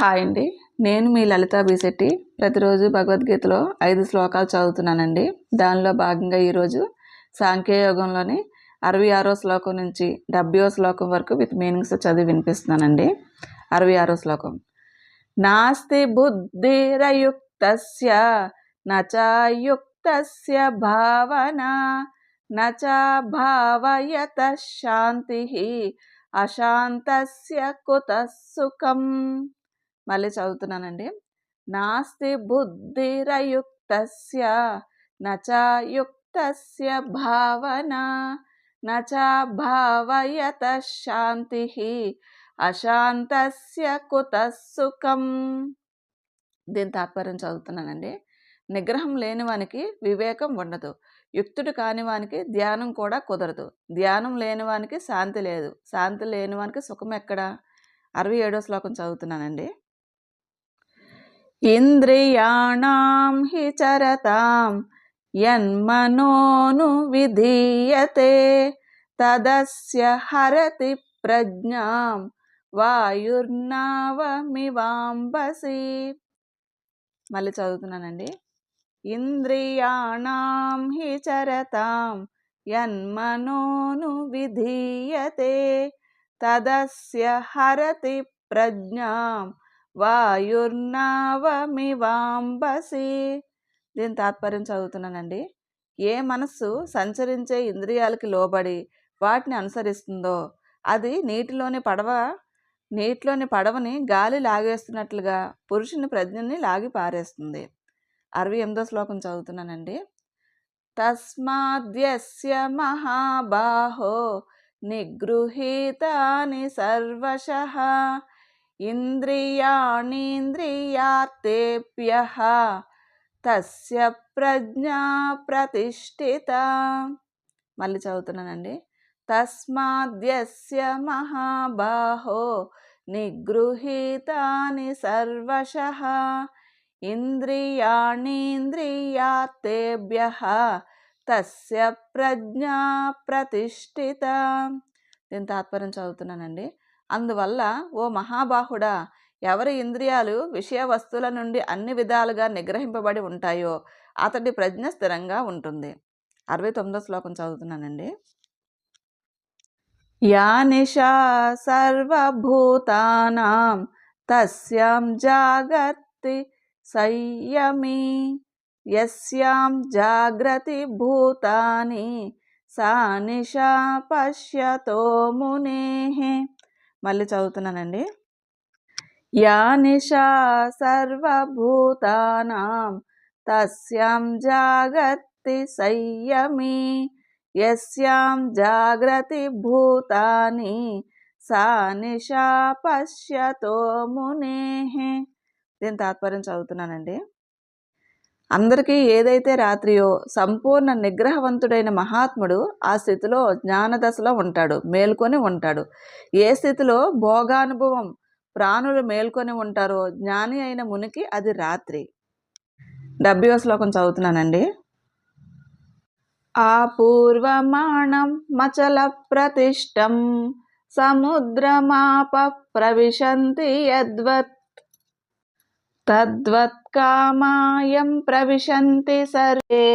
Hi అండి. నేను మీ లలిత బీశెట్టి. ప్రతిరోజు భగవద్గీతలో ఐదు శ్లోకాలు చదువుతున్నానండి. దానిలో భాగంగా ఈరోజు సాంఖ్యయోగంలోని అరవై ఆరో శ్లోకం నుంచి డెబ్బై శ్లోకం వరకు విత్ మీనింగ్స్ చదివి వినిపిస్తున్నానండి. అరవై ఆరో శ్లోకం. నాస్తి బుద్ధిరయుక్తస్య నచాయుక్తస్య భావన నచ భావయత శాంతి అశాంతస్య కుత సుఖం మళ్ళీ చదువుతున్నానండి. నాస్తి బుద్ధిరయుక్తస్య నచాయుక్తస్య భావన నచ భావయత శాంతి అశాంతస్య కుత సుఖం దీని తాత్పర్యం చదువుతున్నానండి. నిగ్రహం లేని వానికి వివేకం ఉండదు. యుక్తుడు కాని వానికి ధ్యానం కూడా కుదరదు. ధ్యానం లేని వానికి శాంతి లేదు. శాంతి లేని వానికి సుఖం ఎక్కడ? అరవై ఏడో శ్లోకం చదువుతున్నానండి. ఇంద్రియాణం హి చరతాం యన్మనోను విధీయతే తదస్య హరతి ప్రజ్ఞాం వాయుర్నావమివాంబసి. మళ్ళీ చదువుతున్నానండి. ఇంద్రియాణం హి చరతాం యన్మనోను విధీయతే తదస్య హరతి ప్రజ్ఞాం వాయుర్నావమివాంబసి. దీని తాత్పర్యం చదువుతున్నానండి. ఏ మనస్సు సంచరించే ఇంద్రియాలకి లోబడి వాటిని అనుసరిస్తుందో అది నీటిలోని పడవ నీటిలోని పడవని గాలి లాగేస్తున్నట్లుగా పురుషుని ప్రజ్ఞని లాగి పారేస్తుంది. అరవై ఎనిమిదో శ్లోకం చదువుతున్నానండి. తస్మాద్యస్య మహాబాహో నిగృహీతాని సర్వశ. ఇంద్రియాణీంద్రియార్తేభ్య తస్య ప్రజ్ఞా ప్రతిష్ఠిత. మళ్ళీ చదువుతున్నానండి. తస్మాద్యస్య మహాబాహో నిగృహీతాని సర్వశ ఇంద్రియాణీంద్రియార్తేభ్య తస్య ప్రజ్ఞా ప్రతిష్ఠిత. దీని తాత్పర్యం చదువుతున్నానండి. అందువల్ల ఓ మహాబాహుడా ఎవరి ఇంద్రియాలు విషయ వస్తువుల నుండి అన్ని విధాలుగా నిగ్రహింపబడి ఉంటాయో అతడి ప్రజ్ఞ స్థిరంగా ఉంటుంది. అరవై తొమ్మిదో శ్లోకం చదువుతున్నానండి. యా నిషా సర్వభూతానాం తస్యాం జాగర్తి సంయమి యస్యాం జాగ్రతి భూతాని సా నిషా పశ్యతో మునేహే మళ్ళీ చదువుతున్నానండి. యా నిషా సర్వభూతానాం తస్యాం జాగత్తి సంయమి యస్యాం జాగ్రతి భూతాని సా నిషా పశ్యతో మునే. దీని తాత్పర్యం చదువుతున్నానండి. అందరికీ ఏదైతే రాత్రియో సంపూర్ణ నిగ్రహవంతుడైన మహాత్ముడు ఆ స్థితిలో జ్ఞానదశలో ఉంటాడు మేల్కొని ఉంటాడు. ఏ స్థితిలో భోగానుభవం ప్రాణులు మేల్కొని ఉంటారో జ్ఞాని అయిన మునికి అది రాత్రి. డెబ్బై శ్లోకం చదువుతున్నానండి. ఆ పూర్వమాణం మచల ప్రతిష్టం సముద్రమాప ప్రవిశంతి యద్వత్ తద్వత్ కామాయం ప్రవిశంతి సర్వే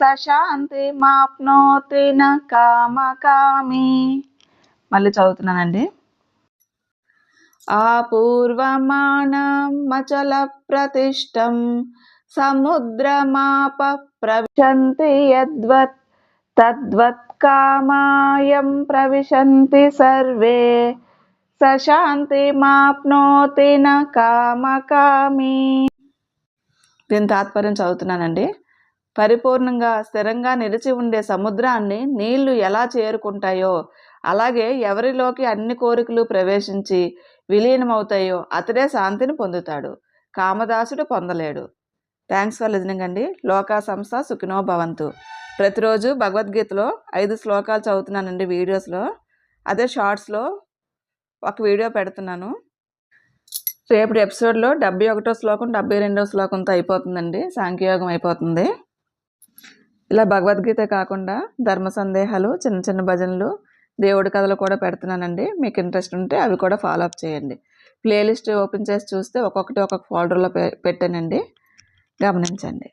సశాంతి మాప్నోతి న కామకామి. మళ్ళీ చదువుతున్నానండి. ఆ పూర్వమాణం మచల ప్రతిష్టం సముద్రమాప ప్రవిశంతి యద్వత్ తద్వత్ కామాయం ప్రవిశంతి సర్వే సశాంతి మాప్నోతి కామకామి. దీని తాత్పర్యం చదువుతున్నానండి. పరిపూర్ణంగా స్థిరంగా నిలిచి ఉండే సముద్రాన్ని నీళ్ళు ఎలా చేరుకుంటాయో అలాగే ఎవరిలోకి అన్ని కోరికలు ప్రవేశించి విలీనమవుతాయో అతడే శాంతిని పొందుతాడు. కామదాసుడు పొందలేడు. థ్యాంక్స్ ఫర్ లిజనింగ్ అండి. లోకా సంస్థ సుఖినో భవంతు. ప్రతిరోజు భగవద్గీతలో ఐదు శ్లోకాలు చదువుతున్నానండి వీడియోస్లో. అదే షార్ట్స్లో ఒక వీడియో పెడుతున్నాను. రేపటి ఎపిసోడ్లో డెబ్బై ఒకటో శ్లోకం డెబ్బై రెండో శ్లోకంతో అయిపోతుందండి. సాంఖ్యయోగం అయిపోతుంది. ఇలా భగవద్గీత కాకుండా ధర్మ సందేహాలు చిన్న చిన్న భజనలు దేవుడి కథలు కూడా పెడుతున్నానండి. మీకు ఇంట్రెస్ట్ ఉంటే అవి కూడా ఫాలో అప్ చేయండి. ప్లేలిస్ట్ ఓపెన్ చేసి చూస్తే ఒక్కొక్కటి ఒక్కొక్క ఫోల్డర్లో పె పెట్టానండి. గమనించండి.